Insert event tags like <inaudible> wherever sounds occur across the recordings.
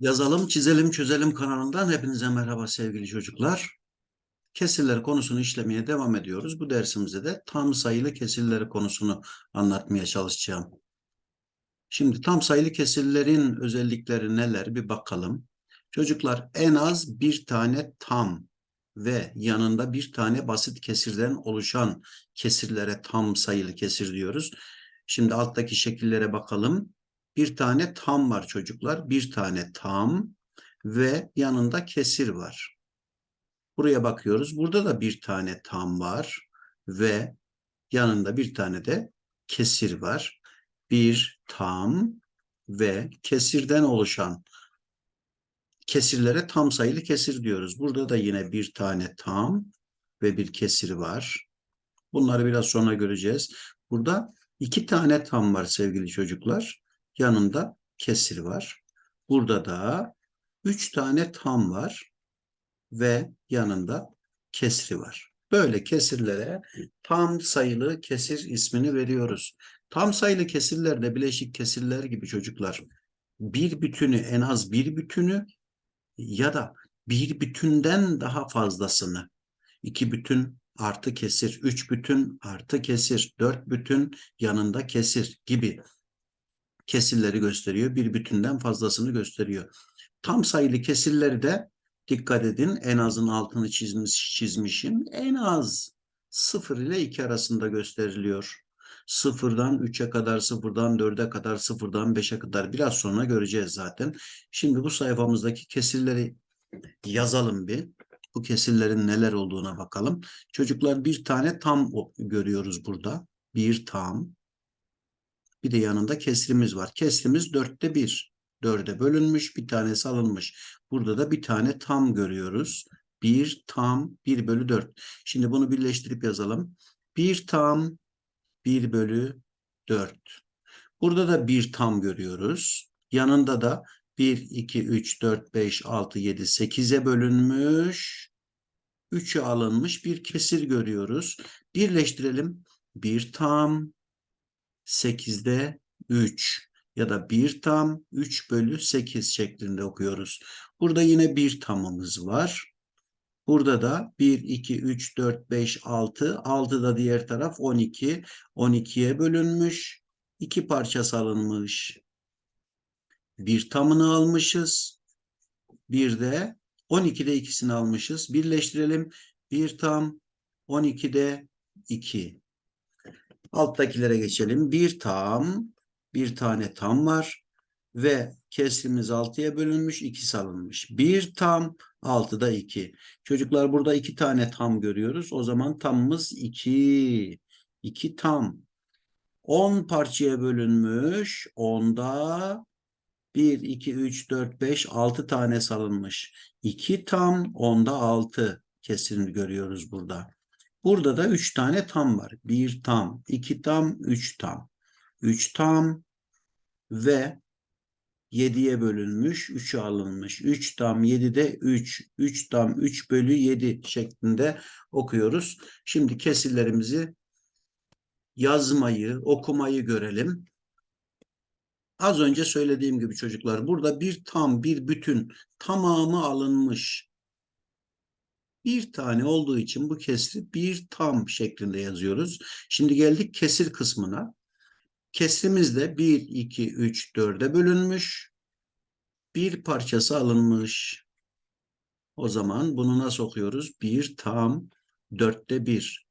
Yazalım, çizelim, çözelim kanalından hepinize merhaba sevgili çocuklar. Kesirler konusunu işlemeye devam ediyoruz. Bu dersimizde de tam sayılı kesirleri konusunu anlatmaya çalışacağım. Şimdi tam sayılı kesirlerin özellikleri neler bir bakalım. Çocuklar en az bir tane tam ve yanında bir tane basit kesirden oluşan kesirlere tam sayılı kesir diyoruz. Şimdi alttaki şekillere bakalım. Bir tane tam var çocuklar. Bir tane tam ve yanında kesir var. Buraya bakıyoruz. Burada da bir tane tam var ve yanında bir tane de kesir var. Bir tam ve kesirden oluşan kesirlere tam sayılı kesir diyoruz. Burada da yine bir tane tam ve bir kesir var. Bunları biraz sonra göreceğiz. Burada iki tane tam var sevgili çocuklar. Yanında kesir var. Burada da üç tane tam var ve yanında kesri var. Böyle kesirlere tam sayılı kesir ismini veriyoruz. Tam sayılı kesirlerde bileşik kesirler gibi çocuklar bir bütünü en az bir bütünü ya da bir bütünden daha fazlasını iki bütün artı kesir, üç bütün artı kesir, dört bütün yanında kesir gibi kesirleri gösteriyor. Bir bütünden fazlasını gösteriyor. Tam sayılı kesirleri de dikkat edin en azın altını çizmiş, çizmişim. En az 0 ile 2 arasında gösteriliyor. Sıfırdan 3'e kadar, sıfırdan 4'e kadar, sıfırdan 5'e kadar biraz sonra göreceğiz zaten. Şimdi bu sayfamızdaki kesirleri yazalım bir. Bu kesirlerin neler olduğuna bakalım. Çocuklar bir tane tam görüyoruz burada. Bir tam. Bir de yanında kesrimiz var. Kesrimiz dörtte bir. Dörde bölünmüş, bir tanesi alınmış. Burada da bir tane tam görüyoruz. Bir tam, bir bölü dört. Şimdi bunu birleştirip yazalım. Bir tam, bir bölü dört. Burada da bir tam görüyoruz. Yanında da 1, 2, 3, 4, 5, 6, 7, 8'e bölünmüş. 3'e alınmış bir kesir görüyoruz. Birleştirelim. Bir tam 8'de 3 ya da 1 tam 3 bölü 8 şeklinde okuyoruz. Burada yine bir tamımız var. Burada da 1, 2, 3, 4, 5, 6. 6 da diğer taraf 12. 12'ye bölünmüş. 2 parça alınmış. Bir tamını almışız. Bir de 12'de ikisini almışız. Birleştirelim. Bir tam 12'de 2. Alttakilere geçelim. Bir tam, bir tane tam var ve kesrimiz 6'ya bölünmüş, 2 alınmış. Bir tam, 6'da 2. Çocuklar burada iki tane tam görüyoruz. O zaman tamımız 2. 2 tam. 10 parçaya bölünmüş. 10'da 1, 2, 3, 4, 5, 6 tane salınmış. 2 tam, 10'da 6 kesin görüyoruz burada. Burada da 3 tane tam var. 1 tam, 2 tam, 3 tam. 3 tam ve 7'ye bölünmüş, 3'e alınmış. 3 tam 7'de 3, 3 tam 3 bölü 7 şeklinde okuyoruz. Şimdi kesirlerimizi yazmayı, okumayı görelim. Az önce söylediğim gibi çocuklar burada bir tam bir bütün tamamı alınmış. Bir tane olduğu için bu kesri bir tam şeklinde yazıyoruz. Şimdi geldik kesir kısmına. Kesrimiz de 1, 2, 3, 4'e bölünmüş. Bir parçası alınmış. O zaman bunu nasıl okuyoruz? Bir tam dörtte bir.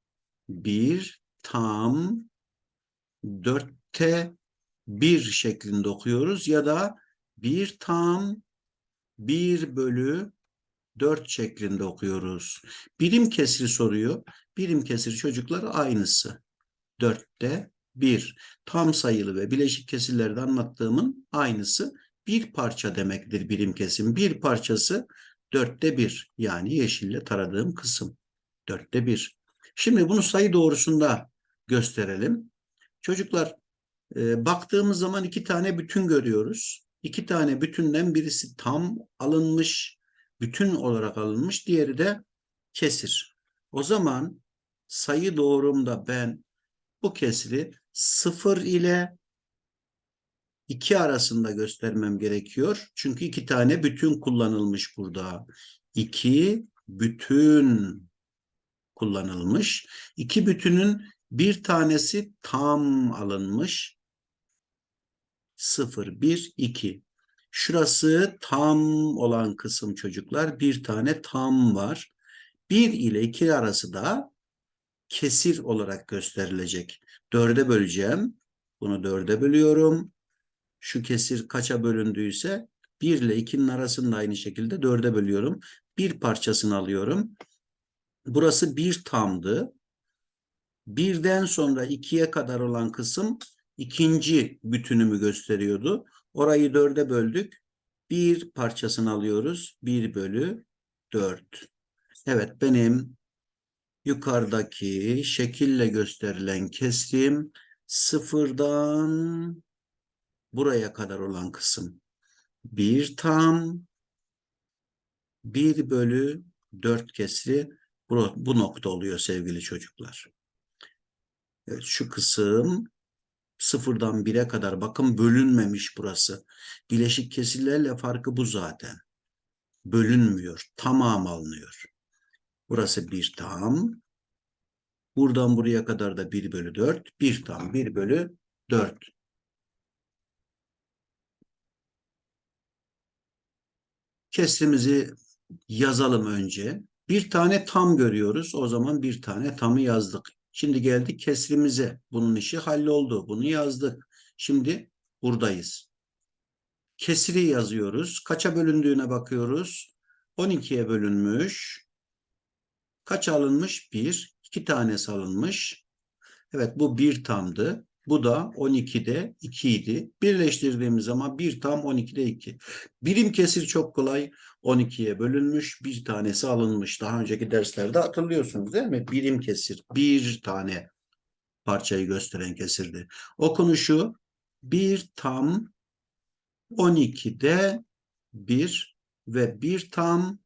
Bir tam dörtte bir şeklinde okuyoruz ya da bir tam bir bölü dört şeklinde okuyoruz. Birim kesri soruyor. Birim kesri çocuklar aynısı. Dörtte bir. Tam sayılı ve bileşik kesirlerde anlattığımın aynısı bir parça demektir birim kesim. Bir parçası dörtte bir yani yeşille taradığım kısım. Dörtte bir. Şimdi bunu sayı doğrusunda gösterelim. Çocuklar e, baktığımız zaman iki tane bütün görüyoruz. İki tane bütünden birisi tam alınmış, bütün olarak alınmış, diğeri de kesir. O zaman sayı doğrumda ben bu kesri sıfır ile 2 arasında göstermem gerekiyor. Çünkü iki tane bütün kullanılmış burada. 2 bütün kullanılmış. İki bütünün bir tanesi tam alınmış. 0, 1, 2. Şurası tam olan kısım çocuklar. Bir tane tam var. 1 ile 2 arası da kesir olarak gösterilecek. 4'e böleceğim. Bunu 4'e bölüyorum. Şu kesir kaça bölündüyse 1 ile 2'nin arasında aynı şekilde 4'e bölüyorum. Bir parçasını alıyorum. Burası bir tamdı. Birden sonra ikiye kadar olan kısım ikinci bütünümü gösteriyordu. Orayı dörde böldük. Bir parçasını alıyoruz. Bir bölü dört. Evet benim yukarıdaki şekille gösterilen kesim sıfırdan buraya kadar olan kısım. Bir tam bir bölü dört kesri bu, bu nokta oluyor sevgili çocuklar. Evet, şu kısım sıfırdan bire kadar bakın bölünmemiş burası. Bileşik kesirlerle farkı bu zaten. Bölünmüyor. Tamam alınıyor. Burası bir tam. Buradan buraya kadar da 1 bölü 4. Bir tam 1 bölü 4. Kesrimizi yazalım önce. Bir tane tam görüyoruz. O zaman bir tane tamı yazdık. Şimdi geldik kesrimize. Bunun işi halloldu. Bunu yazdık. Şimdi buradayız. Kesri yazıyoruz. Kaça bölündüğüne bakıyoruz. 12'ye bölünmüş. Kaç alınmış? 1. 2 tanesi alınmış. Evet bu bir tamdı. Bu da 12'de 2 idi. Birleştirdiğimiz zaman bir tam 12'de 2. Birim kesir çok kolay. 12'ye bölünmüş. Bir tanesi alınmış. Daha önceki derslerde hatırlıyorsunuz değil mi? Birim kesir. Bir tane parçayı gösteren kesirdi. Okunuşu bir tam 12'de 1 ve bir tam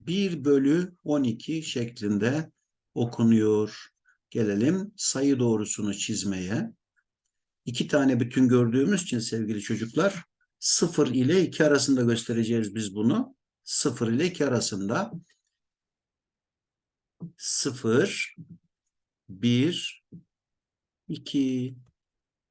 1 bölü 12 şeklinde okunuyor. Gelelim sayı doğrusunu çizmeye. İki tane bütün gördüğümüz için sevgili çocuklar 0 ile 2 arasında göstereceğiz biz bunu. 0 ile 2 arasında 0 1 2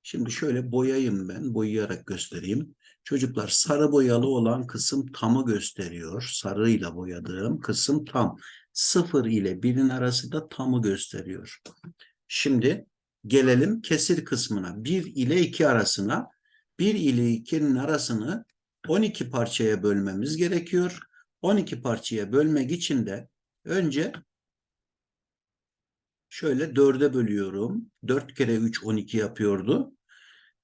Şimdi şöyle boyayayım ben. Boyayarak göstereyim. Çocuklar sarı boyalı olan kısım tamı gösteriyor. Sarıyla boyadığım kısım tam. 0 ile 1'in arası da tamı gösteriyor. Şimdi gelelim kesir kısmına. 1 ile 2 arasına. 1 ile 2'nin arasını 12 parçaya bölmemiz gerekiyor. 12 parçaya bölmek için de önce şöyle 4'e bölüyorum. 4 kere 3 12 yapıyordu.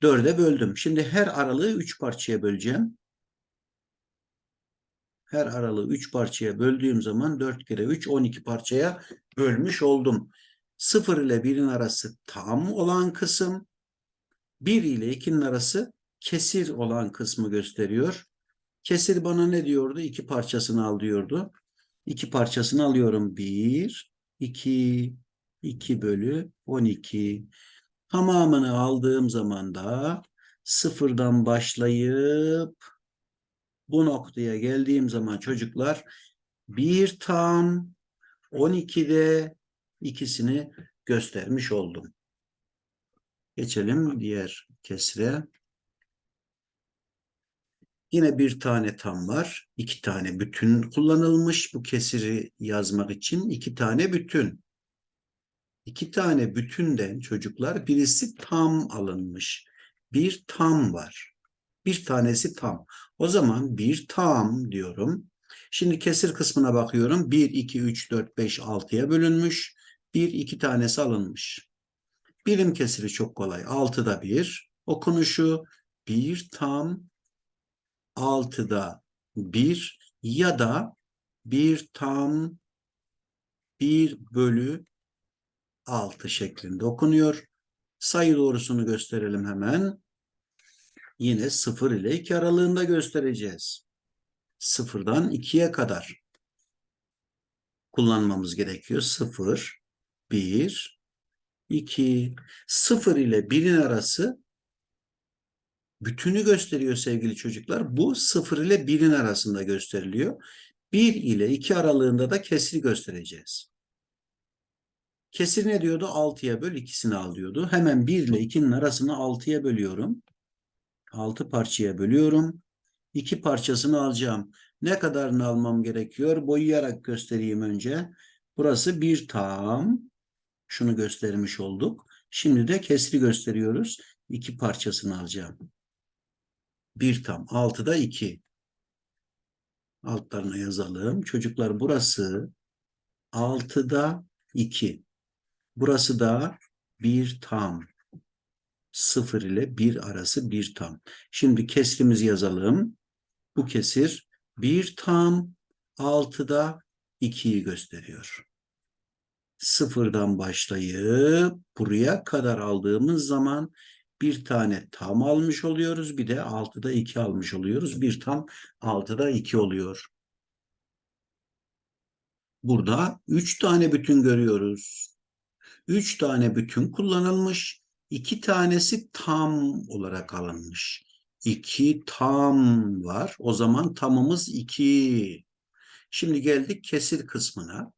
4'e böldüm. Şimdi her aralığı 3 parçaya böleceğim. Her aralığı 3 parçaya böldüğüm zaman 4 kere 3 12 parçaya bölmüş oldum. 0 ile 1'in arası tam olan kısım 1 ile 2'nin arası kesir olan kısmı gösteriyor. Kesir bana ne diyordu? 2 parçasını al diyordu. 2 parçasını alıyorum. 1, 2, 2 bölü 12. Tamamını aldığım zaman da sıfırdan başlayıp bu noktaya geldiğim zaman çocuklar bir tam 12'de ikisini göstermiş oldum. Geçelim diğer kesre. Yine bir tane tam var. iki tane bütün kullanılmış bu kesiri yazmak için. iki tane bütün. İki tane bütünden çocuklar birisi tam alınmış. Bir tam var. Bir tanesi tam. O zaman bir tam diyorum. Şimdi kesir kısmına bakıyorum. 1, 2, 3, 4, 5, 6'ya bölünmüş. Bir, iki tanesi alınmış. Birim kesiri çok kolay. 6'da 1. Okunuşu bir tam 6'da 1 ya da bir tam 1 bölü 6 şeklinde okunuyor. Sayı doğrusunu gösterelim hemen. Yine 0 ile 2 aralığında göstereceğiz. 0'dan 2'ye kadar kullanmamız gerekiyor. 0, 1, 2, 0 ile 1'in arası bütünü gösteriyor sevgili çocuklar. Bu 0 ile 1'in arasında gösteriliyor. 1 ile 2 aralığında da kesri göstereceğiz. Kesir ne diyordu? 6'ya böl ikisini al diyordu. Hemen 1 ile 2'nin arasını 6'ya bölüyorum. 6 parçaya bölüyorum. 2 parçasını alacağım. Ne kadarını almam gerekiyor? Boyayarak göstereyim önce. Burası 1 tam. Şunu göstermiş olduk. Şimdi de kesri gösteriyoruz. 2 parçasını alacağım. 1 tam. 6'da 2. Altlarına yazalım. Çocuklar burası 6'da 2. Burası da 1 tam. 0 ile 1 arası 1 tam. Şimdi kesrimizi yazalım. Bu kesir 1 tam 6'da 2'yi gösteriyor. Sıfırdan başlayıp buraya kadar aldığımız zaman bir tane tam almış oluyoruz. Bir de 6'da 2 almış oluyoruz. Bir tam 6'da 2 oluyor. Burada 3 tane bütün görüyoruz. 3 tane bütün kullanılmış. 2 tanesi tam olarak alınmış. 2 tam var. O zaman tamımız 2. Şimdi geldik kesir kısmına.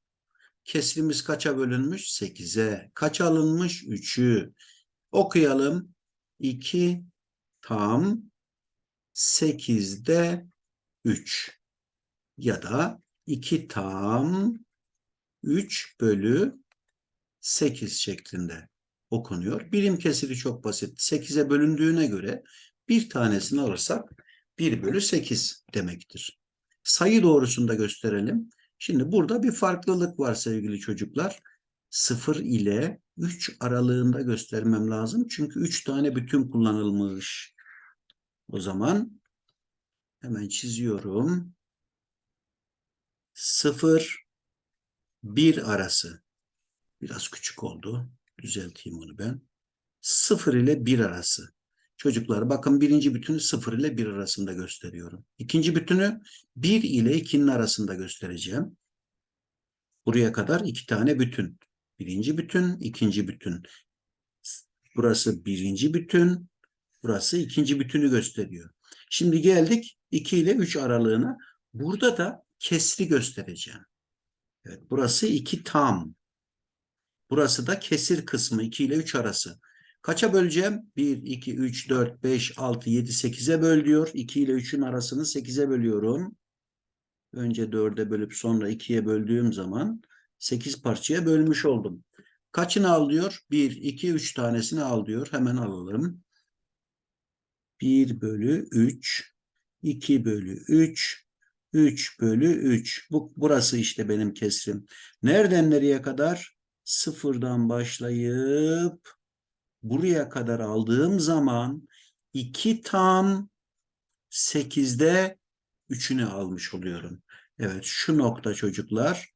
Kesrimiz kaça bölünmüş? 8'e. Kaç alınmış? 3'ü. Okuyalım. 2 tam 8'de 3 ya da 2 tam 3 bölü 8 şeklinde okunuyor. Birim kesiri çok basit. 8'e bölündüğüne göre bir tanesini alırsak 1 bölü 8 demektir. Sayı doğrusunda gösterelim. Şimdi burada bir farklılık var sevgili çocuklar. 0 ile 3 aralığında göstermem lazım. Çünkü 3 tane bütün kullanılmış. O zaman hemen çiziyorum. 0 1 arası. Biraz küçük oldu. Düzelteyim onu ben. 0 ile 1 arası. Çocuklar bakın birinci bütünü 0 ile 1 arasında gösteriyorum. İkinci bütünü 1 ile 2'nin arasında göstereceğim. Buraya kadar iki tane bütün. Birinci bütün, ikinci bütün. Burası birinci bütün, burası ikinci bütünü gösteriyor. Şimdi geldik 2 ile 3 aralığına. Burada da kesri göstereceğim. Evet, burası 2 tam. Burası da kesir kısmı 2 ile 3 arası. Kaça böleceğim? 1, 2, 3, 4, 5, 6, 7, 8'e böl diyor. 2 ile 3'ün arasını 8'e bölüyorum. Önce 4'e bölüp sonra 2'ye böldüğüm zaman 8 parçaya bölmüş oldum. Kaçını al diyor? 1, 2, 3 tanesini al diyor. Hemen alalım. 1 bölü 3, 2 bölü 3, 3 bölü 3. Bu, burası işte benim kesrim. Nereden nereye kadar? Sıfırdan başlayıp buraya kadar aldığım zaman 2 tam 8'de 3'ünü almış oluyorum. Evet şu nokta çocuklar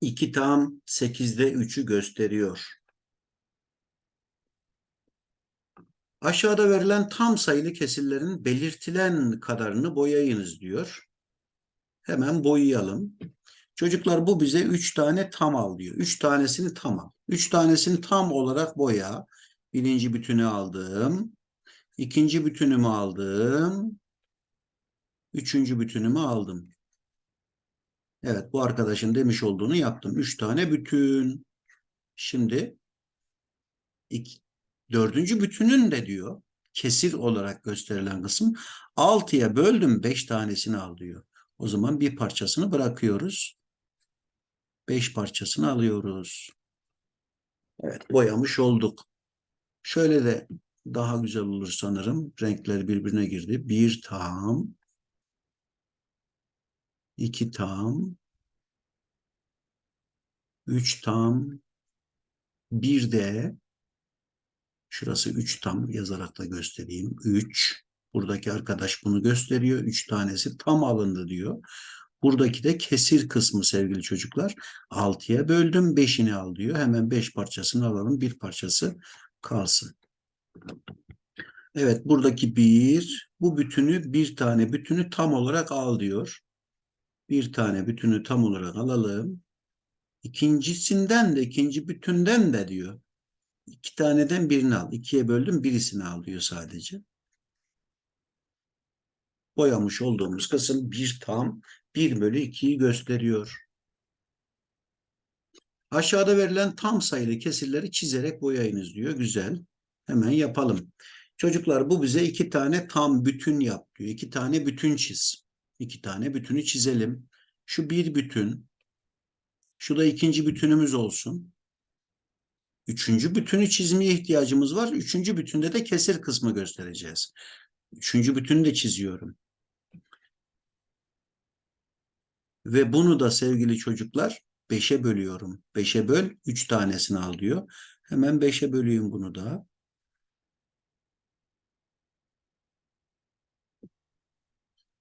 2 tam 8'de 3'ü gösteriyor. Aşağıda verilen tam sayılı kesirlerin belirtilen kadarını boyayınız diyor. Hemen boyayalım. Çocuklar bu bize 3 tane tam al diyor. 3 tanesini tam al. 3 tanesini tam olarak boya. Birinci bütünü aldım. İkinci bütünümü aldım. Üçüncü bütünümü aldım. Evet bu arkadaşın demiş olduğunu yaptım. Üç tane bütün. Şimdi iki, dördüncü bütünün de diyor kesir olarak gösterilen kısım altıya böldüm beş tanesini al diyor. O zaman bir parçasını bırakıyoruz. Beş parçasını alıyoruz. Evet boyamış olduk. Şöyle de daha güzel olur sanırım. Renkler birbirine girdi. Bir tam 2 tam, 3 tam, 1 de şurası 3 tam yazarak da göstereyim. 3. Buradaki arkadaş bunu gösteriyor. 3 tanesi tam alındı diyor. Buradaki de kesir kısmı sevgili çocuklar. 6'ya böldüm 5'ini al diyor. Hemen 5 parçasını alalım. Bir parçası kalsın. Evet buradaki bir bu bütünü bir tane bütünü tam olarak al diyor bir tane bütünü tam olarak alalım. İkincisinden de ikinci bütünden de diyor. İki taneden birini al. İkiye böldüm birisini al diyor sadece. Boyamış olduğumuz kısım 1 tam 1 bölü 2'yi gösteriyor. Aşağıda verilen tam sayılı kesirleri çizerek boyayınız diyor. Güzel. Hemen yapalım. Çocuklar bu bize iki tane tam bütün yap diyor. İki tane bütün çiz. İki tane bütünü çizelim. Şu bir bütün. Şu da ikinci bütünümüz olsun. Üçüncü bütünü çizmeye ihtiyacımız var. Üçüncü bütünde de kesir kısmı göstereceğiz. Üçüncü bütünü de çiziyorum. Ve bunu da sevgili çocuklar 5'e bölüyorum. 5'e böl 3 tanesini al diyor. Hemen 5'e böleyim bunu da.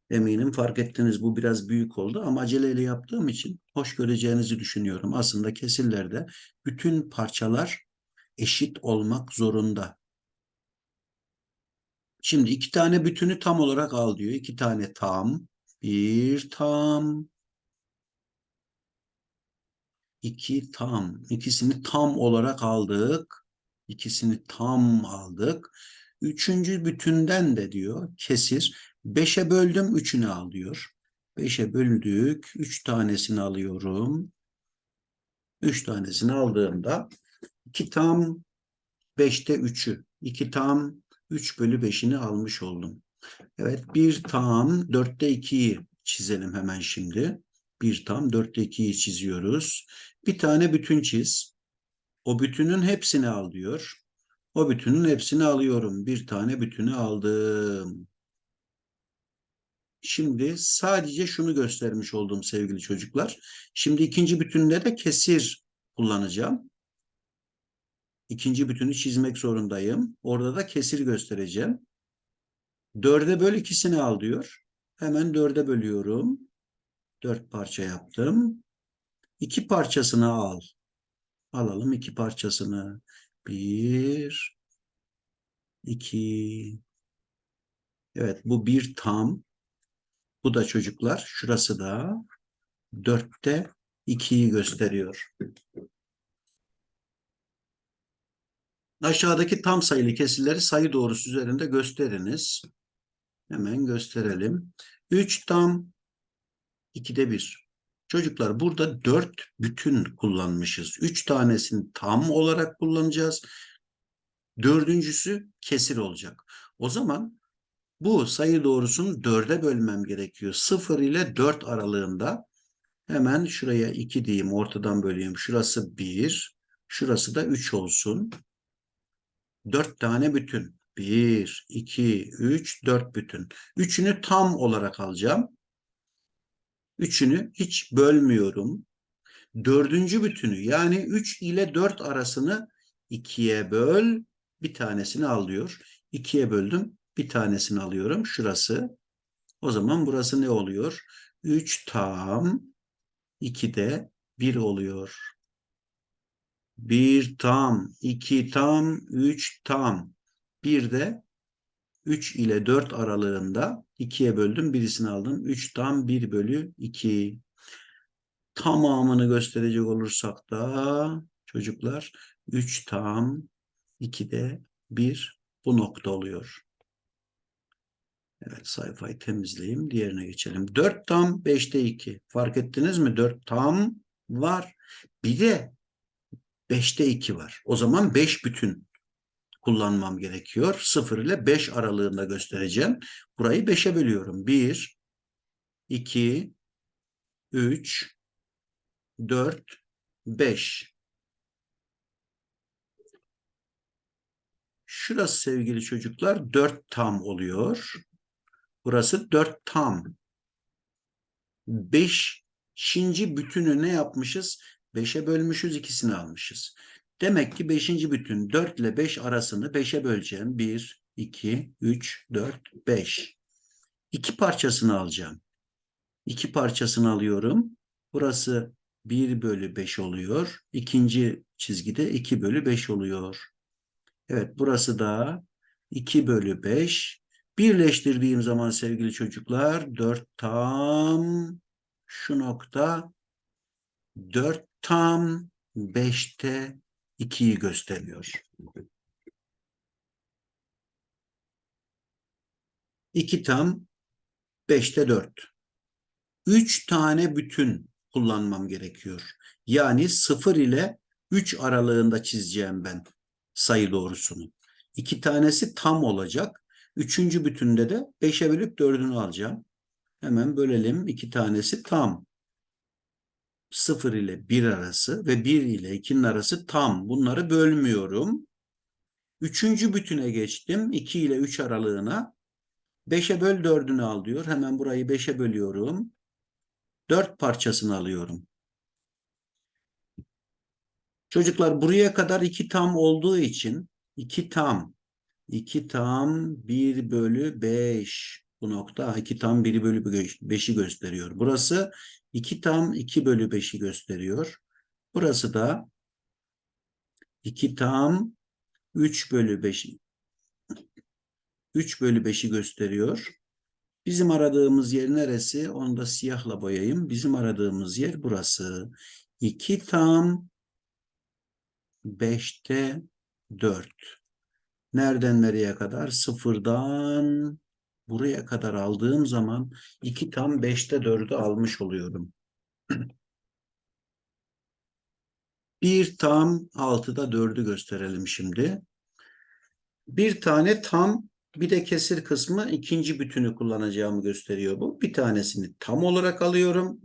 Eminim fark ettiniz bu biraz büyük oldu ama aceleyle yaptığım için hoş göreceğinizi düşünüyorum. Aslında kesirlerde bütün parçalar eşit olmak zorunda. Şimdi iki tane bütünü tam olarak al diyor. İki tane tam, bir tam, iki tam. İkisini tam olarak aldık. İkisini tam aldık. Üçüncü bütünden de diyor kesir. Beşe böldüm, üçünü al diyor. Beşe böldük, üç tanesini alıyorum. Üç tanesini aldığımda iki tam, beşte üçü. iki tam, üç bölü beşini almış oldum. Evet, bir tam, dörtte ikiyi çizelim hemen şimdi. Bir tam, dörtte ikiyi çiziyoruz. Bir tane bütün çiz. O bütünün hepsini al diyor. O bütünün hepsini alıyorum. Bir tane bütünü aldım. Şimdi sadece şunu göstermiş oldum sevgili çocuklar. Şimdi ikinci bütünde de kesir kullanacağım. İkinci bütünü çizmek zorundayım. Orada da kesir göstereceğim. Dörde böl ikisini al diyor. Hemen dörde bölüyorum. Dört parça yaptım. İki parçasını al. Alalım iki parçasını. Bir, iki. Evet bu bir tam. Bu da çocuklar. Şurası da dörtte ikiyi gösteriyor. Aşağıdaki tam sayılı kesirleri sayı doğrusu üzerinde gösteriniz. Hemen gösterelim. 3 tam 2'de 1. Çocuklar burada 4 bütün kullanmışız. 3 tanesini tam olarak kullanacağız. Dördüncüsü kesir olacak. O zaman bu sayı doğrusunu 4'e bölmem gerekiyor. 0 ile 4 aralığında hemen şuraya 2 diyeyim ortadan böleyim. Şurası 1, şurası da 3 olsun. 4 tane bütün. 1, 2, 3, 4 bütün. Üçünü tam olarak alacağım. Üçünü hiç bölmüyorum. Dördüncü bütünü yani 3 ile 4 arasını 2'ye böl. Bir tanesini al diyor. 2'ye böldüm. Bir tanesini alıyorum. Şurası. O zaman burası ne oluyor? 3 tam 2'de 1 oluyor. 1 tam, 2 tam, 3 tam. Bir de 3 ile 4 aralığında 2'ye böldüm. Birisini aldım. 3 tam 1 bölü 2. Tamamını gösterecek olursak da çocuklar 3 tam 2'de 1 bu nokta oluyor. Evet sayfayı temizleyeyim. Diğerine geçelim. 4 tam 5'te 2. Fark ettiniz mi? 4 tam var. Bir de 5'te 2 var. O zaman 5 bütün kullanmam gerekiyor. 0 ile 5 aralığında göstereceğim. Burayı 5'e bölüyorum. 1, 2, 3, 4, 5. Şurası sevgili çocuklar 4 tam oluyor. Burası 4 tam. 5 şinci bütünü ne yapmışız? 5'e bölmüşüz, ikisini almışız. Demek ki 5. bütün 4 ile 5 arasını 5'e böleceğim. 1, 2, 3, 4, 5. İki parçasını alacağım. İki parçasını alıyorum. Burası 1 bölü 5 oluyor. İkinci çizgide 2 bölü 5 oluyor. Evet burası da 2 bölü 5. Birleştirdiğim zaman sevgili çocuklar 4 tam şu nokta 4 tam 5'te 2'yi gösteriyor. 2 tam 5'te 4. 3 tane bütün kullanmam gerekiyor. Yani 0 ile 3 aralığında çizeceğim ben sayı doğrusunu. İki tanesi tam olacak. Üçüncü bütünde de 5'e bölüp 4'ünü alacağım. Hemen bölelim. İki tanesi tam. 0 ile 1 arası ve 1 ile 2'nin arası tam. Bunları bölmüyorum. Üçüncü bütüne geçtim. 2 ile 3 aralığına. 5'e böl 4'ünü al diyor. Hemen burayı 5'e bölüyorum. 4 parçasını alıyorum. Çocuklar buraya kadar 2 tam olduğu için 2 tam 2 tam 1 bölü 5 bu nokta 2 tam 1 bölü 5'i gösteriyor. Burası 2 tam 2 bölü 5'i gösteriyor. Burası da 2 tam 3 bölü 5 3 bölü 5'i gösteriyor. Bizim aradığımız yer neresi? Onu da siyahla boyayayım. Bizim aradığımız yer burası. 2 tam 5'te 4. Nereden nereye kadar? Sıfırdan buraya kadar aldığım zaman 2 tam 5'te 4'ü almış oluyorum. <clears throat> 1 tam 6'da 4'ü gösterelim şimdi. Bir tane tam bir de kesir kısmı ikinci bütünü kullanacağımı gösteriyor bu. Bir tanesini tam olarak alıyorum.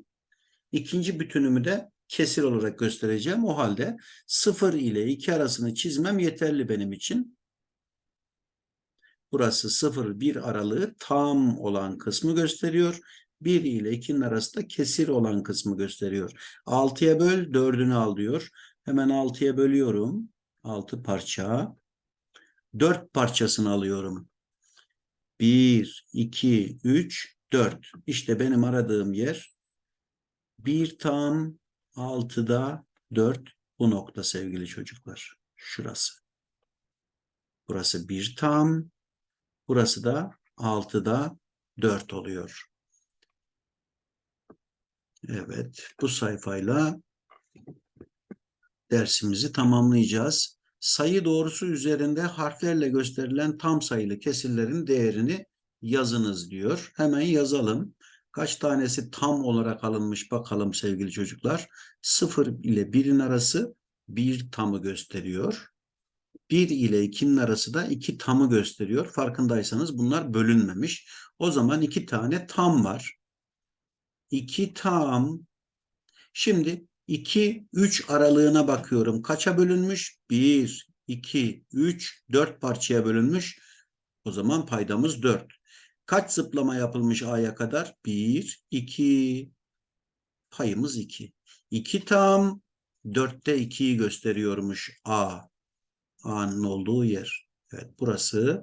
İkinci bütünümü de kesir olarak göstereceğim. O halde 0 ile 2 arasını çizmem yeterli benim için. Burası 0-1 aralığı tam olan kısmı gösteriyor. 1 ile 2'nin arasında kesir olan kısmı gösteriyor. 6'ya böl 4'ünü al diyor. Hemen 6'ya bölüyorum. 6 parça. 4 parçasını alıyorum. 1, 2, 3, 4. İşte benim aradığım yer 1 tam 6'da 4 bu nokta sevgili çocuklar. Şurası. Burası 1 tam. Burası da 6'da 4 oluyor. Evet, bu sayfayla dersimizi tamamlayacağız. Sayı doğrusu üzerinde harflerle gösterilen tam sayılı kesirlerin değerini yazınız diyor. Hemen yazalım. Kaç tanesi tam olarak alınmış bakalım sevgili çocuklar. 0 ile 1'in arası 1 tamı gösteriyor. 1 ile 2'nin arası da 2 tamı gösteriyor. Farkındaysanız bunlar bölünmemiş. O zaman 2 tane tam var. 2 tam. Şimdi 2, 3 aralığına bakıyorum. Kaça bölünmüş? 1, 2, 3, 4 parçaya bölünmüş. O zaman paydamız 4. Kaç zıplama yapılmış A'ya kadar? 1, 2. Payımız 2. 2 tam 4'te 2'yi gösteriyormuş A. A'nın olduğu yer. Evet burası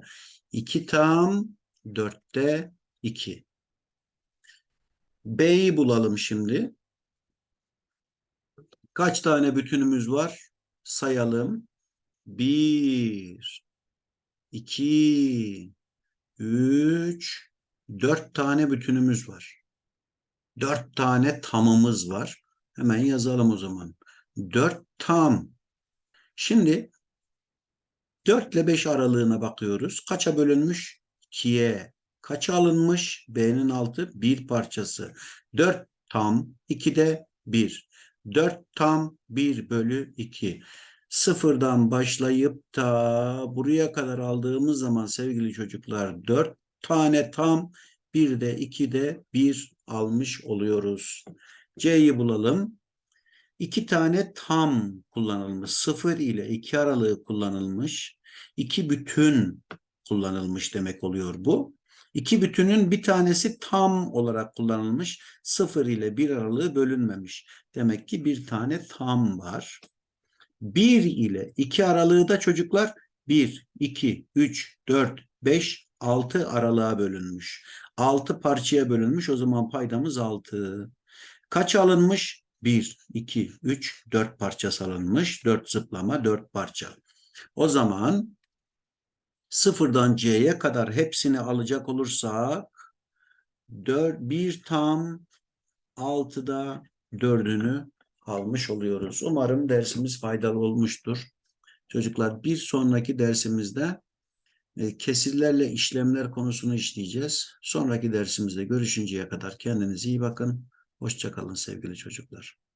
2 tam 4'te 2. B'yi bulalım şimdi. Kaç tane bütünümüz var? Sayalım. 1 2 3 4 tane bütünümüz var. 4 tane tamımız var. Hemen yazalım o zaman. 4 tam. Şimdi 4 ile 5 aralığına bakıyoruz. Kaça bölünmüş? 2'ye. Kaça alınmış? B'nin altı bir parçası. 4 tam 2'de 1. 4 tam 1 bölü 2. Sıfırdan başlayıp da buraya kadar aldığımız zaman sevgili çocuklar 4 tane tam bir de 2'de 1 almış oluyoruz. C'yi bulalım. 2 tane tam kullanılmış. 0 ile 2 aralığı kullanılmış. 2 bütün kullanılmış demek oluyor bu. İki bütünün bir tanesi tam olarak kullanılmış. 0 ile 1 aralığı bölünmemiş. Demek ki bir tane tam var. 1 ile 2 aralığı da çocuklar 1, 2, 3, 4, 5, 6 aralığa bölünmüş. 6 parçaya bölünmüş. O zaman paydamız 6. Kaç alınmış? 1, 2, 3, 4 parça alınmış. 4 zıplama, 4 parça. O zaman sıfırdan C'ye kadar hepsini alacak olursak 4, 1 tam 6'da 4'ünü almış oluyoruz. Umarım dersimiz faydalı olmuştur. Çocuklar bir sonraki dersimizde e, kesirlerle işlemler konusunu işleyeceğiz. Sonraki dersimizde görüşünceye kadar kendinize iyi bakın. Hoşça kalın sevgili çocuklar.